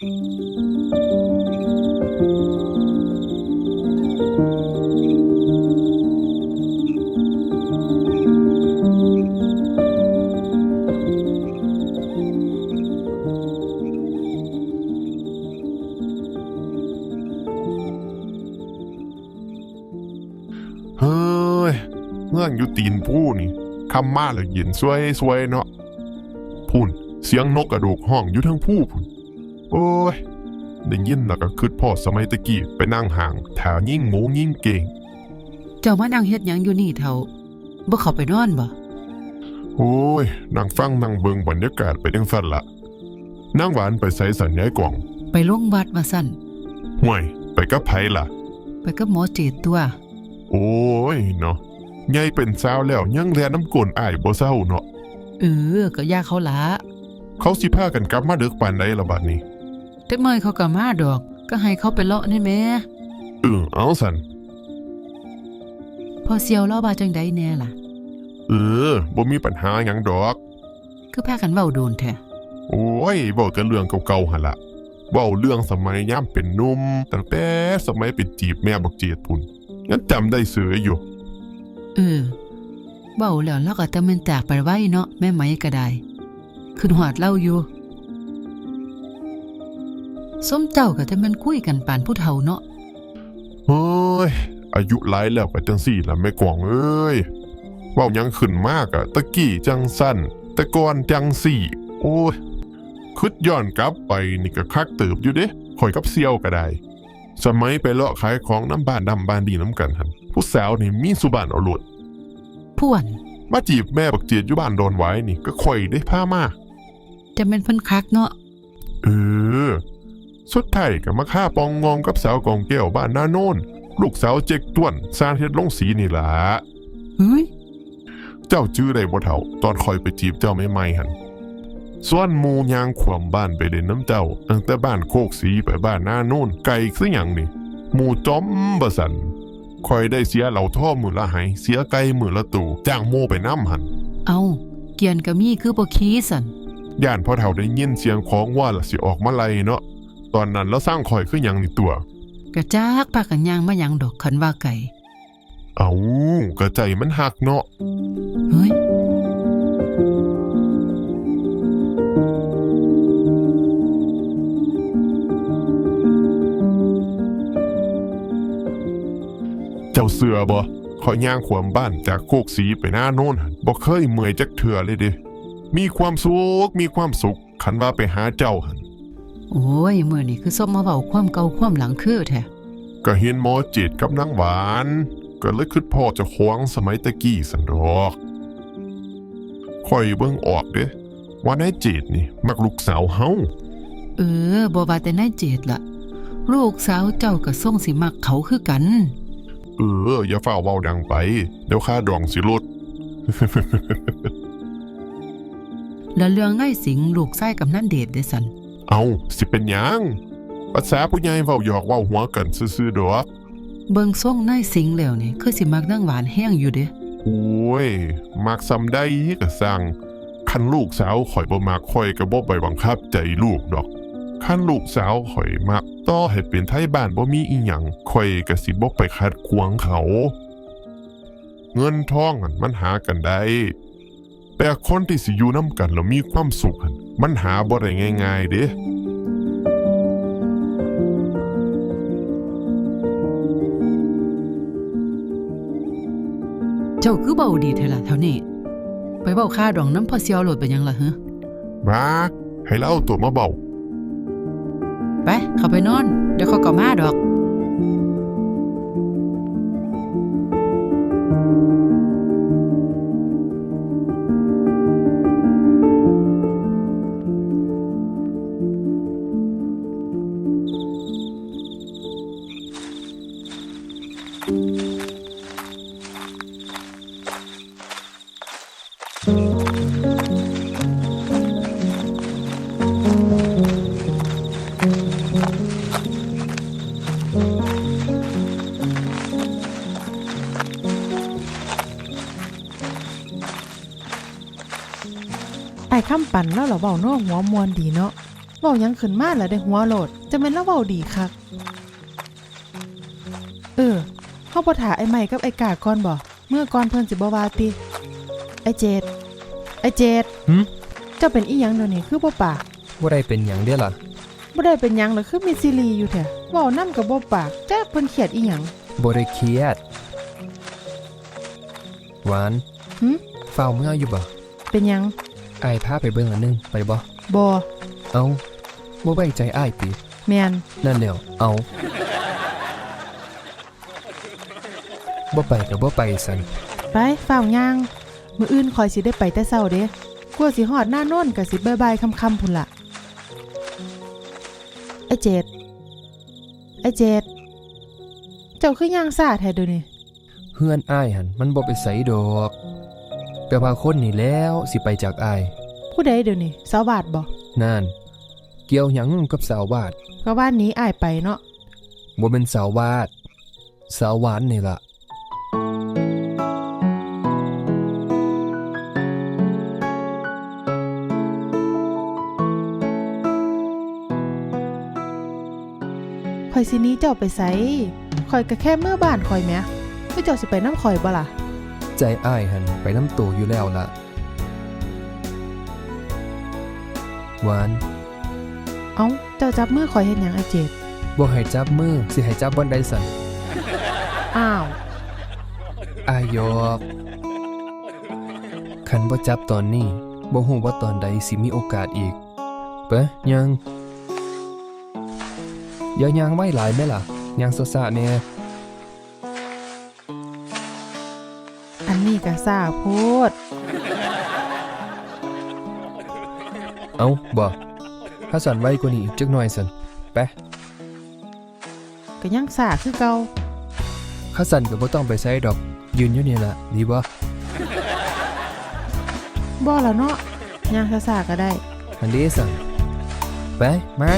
เฮ้ยเงื่อนอยู่ตีนผู้นี่คำมาแล้วเย็นสวยสวยเนาะพุ่นเสียงนกกระโดกห้องอยู่ทั้งผู้พุ่น โอ้ยได้ยินแล้วก็คิดพ่อสมัยตะกี้ไปนั่งห่างแถวยิ่งโงยิ่งเก่ง เจ้ามานั่งเฮ็ดหยังอยู่นี่เท่าบ่เข้าไปนอนบ่โอ้ยนั่งฟังนั่งเบิงบรรยากาศไปจังสั่นละนั่งหวานไปใส่สัญญายกล่องไปโรงวัดว่าซั่นห่วยไปกับไผล่ะ ไปกับหมอเจดตัว โอ้ยเนาะใหญ่เป็นสาวแล้วยังแลน้ำกลนอ้ายบ่เศร้าเนาะเออ ก็ยาเขาละเขาสิพากันกลับมาดึกปานใดละบัดนี้ จักหน่อยเขาก็มาดอก ก็ให้เขาไปเลาะนี่แหม่เออเอาสันพอเสียวเล่าว่าจังใดแน่ล่ะ เออบ่มีปัญหาหยังดอก คือพากันเว้าโดนแท้โอ้ยเว้าแต่เรื่องเก่าๆหั่นละเว้าเรื่องสมัยย่ามเป็นหนุ่มตั้งแต่สมัยเป็นจีบแม่บักเจียดพุ่นยังจำได้เสืออยู่ เออเว้าแล้วเราก็แต่มันจากไปไว้เนาะแม่ไหมก็ได้ขึ้นหอดเล่าอยู่ ส้มเจ้าก็แต่มันคุยกันปานผู้เฒ่าเนาะเฮ้ย อายุหลายแล้วก็จังสี่ละแม่กวางเอ้ยเว้าหยังขึ้นมากอะตะกี้จังสั้นแต่ก่อนจังสี่ โอ้ยคิดย้อนกลับไปนี่ก็คักเติบอยู่เด้ข่อยกับเซียวก็ได้ สมัยไปเลาะขายของน้ำบ้านดำบ้านดีน้ำกันหันผู้สาวนี่มีสุบานเอาหลุดพ่วนมาจีบแม่บักเจียดอยู่บ้านโดนไว้นี่ก็ข่อยได้ผ้ามาจะเป็นเพิ่นคักเนาะเออ สุดท้ายก็มาฆ่าปองงองกับสาวกองแก้วบ้านนาโนนลูกสาวเจ๊กต้วนซานเฮ็ดลงสีนี่ล่ะเฮ้ยเจ้าจื้อได้บ่เฒ่าตอนคอยไปจีบเจ้าไม่ไม่หันส่วนหมูยางขวมบ้านไปเด่นน้ำเจ้าตั้งแต่บ้านโคกสีไปบ้านหน้าโน่นไกลซะหยังนี่หมูจอมบสันคอยได้เสียเหล่าท่อมือละไหายเสียไก่มือละตู่จ้างโมไปน้ำหัน เอาเกียนก็มีคือบ่ขี้สันย่านพ่อเฒ่าได้ยินเสียงของว่าละสิออกมาไล่เนาะ ตอนนั้นแล้วสร้างคอยขึ้นยังนี่ตัว กระจาก พากันย่างมาหยังดอกคันว่าไก่ เอากระใจมันหักเนาะเฮ้ย เจ้าเสือบ่ขอย่างขวมบ้านจากโคกสีไปหน้าโน่นหั่นบ่เคยเมื่อยจักเถื่อเลยเด้มีความสุขมีความสุขขันว่าไปหาเจ้าหัน โอ้ยมื้อนี้คือซบมาเว้าความเก่าความหลังคือแท้ก็เห็นหมอเจดกับนางหวาน ก็เลยคิดพ่อเจะควงสมัยตะกี้สันดอกค่อยเบิ่งออกเด้ว่านายเจดนี่ มักลูกสาวเฮาเออบ่ว่าแต่นายเจดละลูกสาวเจ้าก็ส่งสิมักเขาคือกัน เออ อย่าฝ้าเว้าดังไป เดี๋ยวค่าดองสิลดแล้วเรื่องนายสิงห์ลูกชายกับนั่นเดชได้สัน เอาสิเป็นหยังภาษาผู้ใหญ่เว้าหยอกเว้าหัวกันซื่อๆดอกเบิ่งส่งนายสิงห์แล้วนี่คือสิมักนางหวานแห้งอยู่เด้โอ้ย มักซำได้ก็สั่งคันลูกสาวข่อยบ่มักข่อยก็บ่ไปบังคับใจลูกดอกคันลูกสาวข่อยมักต่อให้เป็นไทบ้านบ่มีอีหยังข่อยก็สิบ่ไปขัดขวางเขา เงินทองอะมันหากันได้ แต่คนที่สิอยู่นํกันแล้วมีความสุขอะ มันหาบ่ได้ง่ายๆเด้เจ้าคือเบาดีแท้ล่ะเท่านี้ไปเว้าค่าดองน้ำพอเสียวโหลดไปหยังล่ะฮะมาให้เล่าตัวมาเบาไปเข้าไปนอน เดี๋ยวเขาก็มาดอก ไอ้ข้ามปั่นแล้วเหรอเบาเนาะหัวมวนดีเนาะเว้าหยังขึ้นมาแล้วได้หัวโลด จะแม่นแล้วเว้าดีคัก เออเฮาบ่ถาไอ้ใหม่กับไอ้กาก่อนบ่เมื่อก่อนเพิ่นสิบ่ว่าติไอ้เจดไอ้เจดหึ เจ้าเป็นอีหยังเดี๋ยวนี้คือบ่ปากบ่ได้เป็นหยังเด้ล่ะ บ่ได้เป็นหยังเลยคือมีซีรีส์อยู่แท้เว้านำกับบ่ปากจักเพิ่นเครียดอีหยังบ่ได้เครียดหวานหึ เฝ้าเมื่ออยู่บ่เป็นหยัง อ้ายพาไปเบิ่งอันหนึงไปบ่บ่เอาบ่ไว้ใจอ้ายติแม่นนั่นแหล้วเอาบ่ไปก็บ่ไปสั่นไปฝ้าวย่าง มื้ออื่นคอยสิได้ไปแต่เช้าเด้กว่าสิฮอดหน้าโน่นก็สิบ่ายๆค่ำๆพุ่นล่ะไอ้เจดไอ้เจดเจ้าคือย่างซ่าแท้เดี๋ยวนี้เฮือนอ้ายหันมันบ่ไปไสดอก แต่ว่าคนนี่แล้วสิไปจากอ้าย ผู้ใดเดี๋ยวนี้สาวบาทบ่นั่น เกี่ยวหยังกับสาววาดก็บ้านนี้อ้ายไปเนาะบ่เป็นสาววาด สาวหวานนี่ล่ะ ข่อยสิหนี้เจ้าไปไสข่อยก็แค่เมื่อบ้านข่อยแหมคือเจ้าสิไปน้ำข่อยบ่ล่ะ ใจอ้ายหันไปน้ำตัวอยู่แล้วล่ะ หวาน เอ้า เจ้าจับมือข่อยเฮ็ดหยังไอ้เจดบ่ให้จับมือ สิให้จับบอนไดสันอ้าว อายยอกคันบ่จับตอนนี้บ่ฮู้ว่าตอนใดสิมีโอกาสอีกเปะยังอย่ายังไว้หลายแม่ล่ะยังซะๆแน่อั นนี้ก็ซ่าโพดเอ้าบ่ถ้าสั่นไว้กว่านี้อีกจักหน่อยสันไปก็ยังซ่าคือเก่าข้าสั่นก็บ่ต้องไปใส่ดอก ยืนอยู่นี่ล่ะดีบ่บ่แล้วเนาะย่างซ่าๆก็ได้อันนี้สั่นไปมา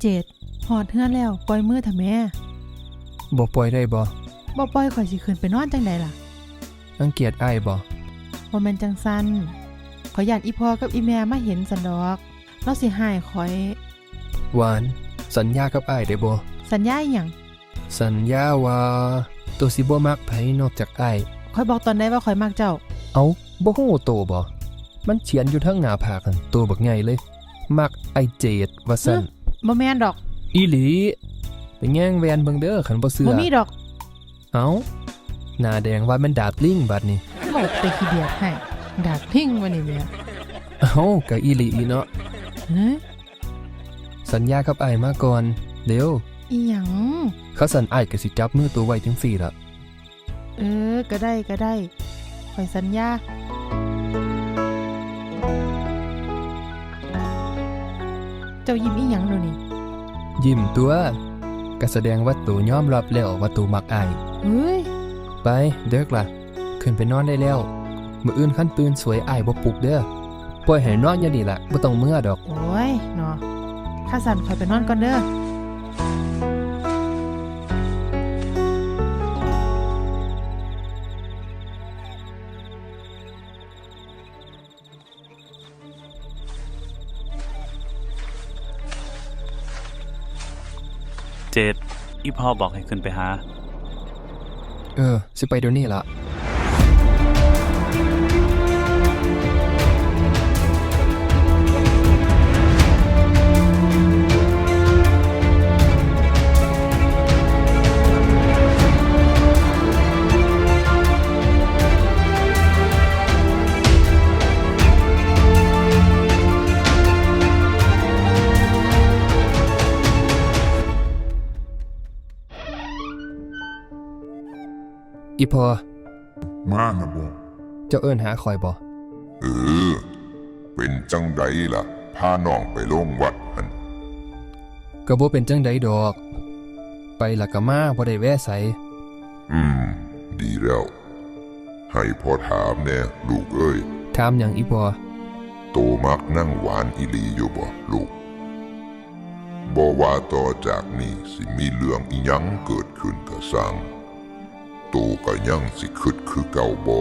เจดหอดเฮือนแล้วปล่อยมือเถอะแม่บ่ปล่อยได้บ่บ่ปล่อยข่อยสิขึ้นไปนอนจังไดล่ะรังเกียจอ้ายบ่บ่แม่นจังซันขอยย่านอีพ่อกับอีแม่มาเห็นสันดอกเราสิหายข่อย หวาน สัญญากับอ้ายได้บ่สัญญาอีหยังสัญญาว่าตัวสิบ่มักไผนอกจากอ้ายข่อยบอกตอนใดว่าข่อยมักเจ้า เอาบ่ฮู้โตบ่มันเขียนอยู่เทั้งหน้าผากนั่นตัวบักใหญ่เลย มักไอเจดว่าซั่น บ่แม่นดอก อีหลีไปแง่งแวนเบิ่งเด้อคันบ่เชื่บ่อมีดอก เอาหน้าแดงว่ามันดาบลิงบัดนี้บอกแต่ขี้เดียดให้ดากทิ้งมานี่แม่เอาก็อีหลีเนาะเฮ้ยสัญญากับอ้ายมาก่อน เดี๋ยวอีหยังเขาสั่นอ้ายก็สิจับมือตัวไว้จังซี่ล่ะเออ ก็ได้ก็ได้ข่อยสัญญา จ้ายิ้มอีหยังเดี๋ยวนี้ยิ้มตัวก็แสดงว่าตัวยอมรับแล้วว่าตัวมักอ้ายเฮ้ยไปเด็กล่ะ ขึ้นไปนอนได้แล้วมื้ออื่นคันตื่นสวยอ้ายบ่ปลุกเด้อปล่อยให้นอนอย่างนี้ล่ะบ่ต้องเมื่อดอก โอ้ยเนาะข้าสันข่อยไปนอนก่อนเด้อ อีพ่อบอกให้ขึ้นไปหา เออ สิไปเดี๋ยวนี้ล่ะ อีพอมานะบ่เจ้าเอิ้นหาข่อยบ่เออ เป็นจังไดล่ะ พาน้องไปลงวัดหันก็บ่เป็นจังใดดอก ไปและก็มาบ่ได้แวะใสอืม ดีแล้ว ให้พ่อถามแน่ลูกเอ้ย ถามหยังอีพอโตมักนั่งหวานอีหลีอยู่บ่ลูกบ่ว่าต่อจากนี้สิมีเรื่องอีหยังเกิดขึ้นก็สร้างโตก็ยังสิคิดคือเก่าบ่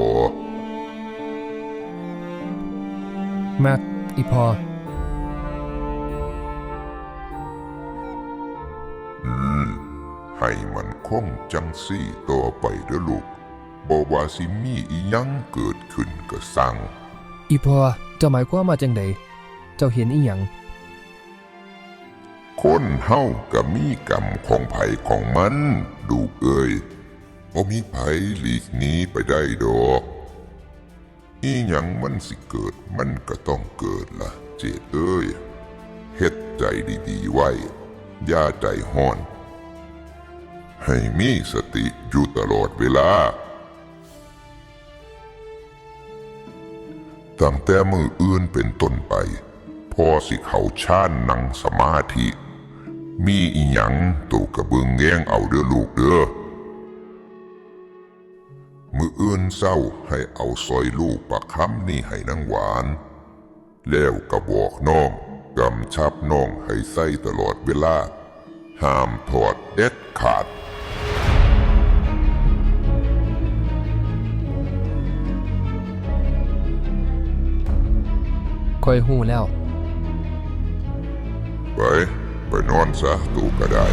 มักอีพอ อืม ให้มันคงจังซี่ต่อไปเด้อลูกบ่ว่าสิมีอีหยังเกิดขึ้นก็สร้างอีพอเจ้าหมายความว่าจังใดเจ้าเห็นอีหยัง คนเฮาก็มีกรรมของไผของมัน ดูกเอ้ย บ่มีไผหลีกหนีไปได้ดอกอีหยังมันสิเกิดมันก็ต้องเกิดล่ะเจดเอ้ยเฮ็ดใจดีๆไว้อย่าใจห้อน ให้มีสติอยู่ตลอดเวลาตั้งแต่มืออื่นเป็นต้นไปพ่อสิเขาชานนั่งสมาธิ มีอีหยังตูกระเบืองแง้งเอาเด้อลูกเด้อ มืออื่นเศร้าให้เอาซอยลูกประคำนี่ให้นางหวาน แล้วกระบอกน้องกำชับน้องให้ใส่ตลอดเวลา ห้ามถอดเด็ดขาดค่อยฮู้แล้ว ไป ไปนอนซะตูก็ได้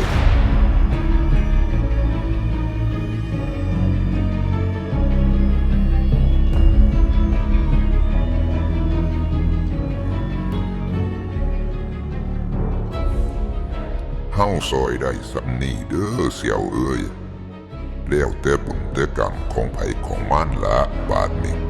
เฮาซอยได้สำนีเด้อเสี่ยวเอ้ยแล้วแต่บุญแต่กรรมของไผของมันละบาดนี้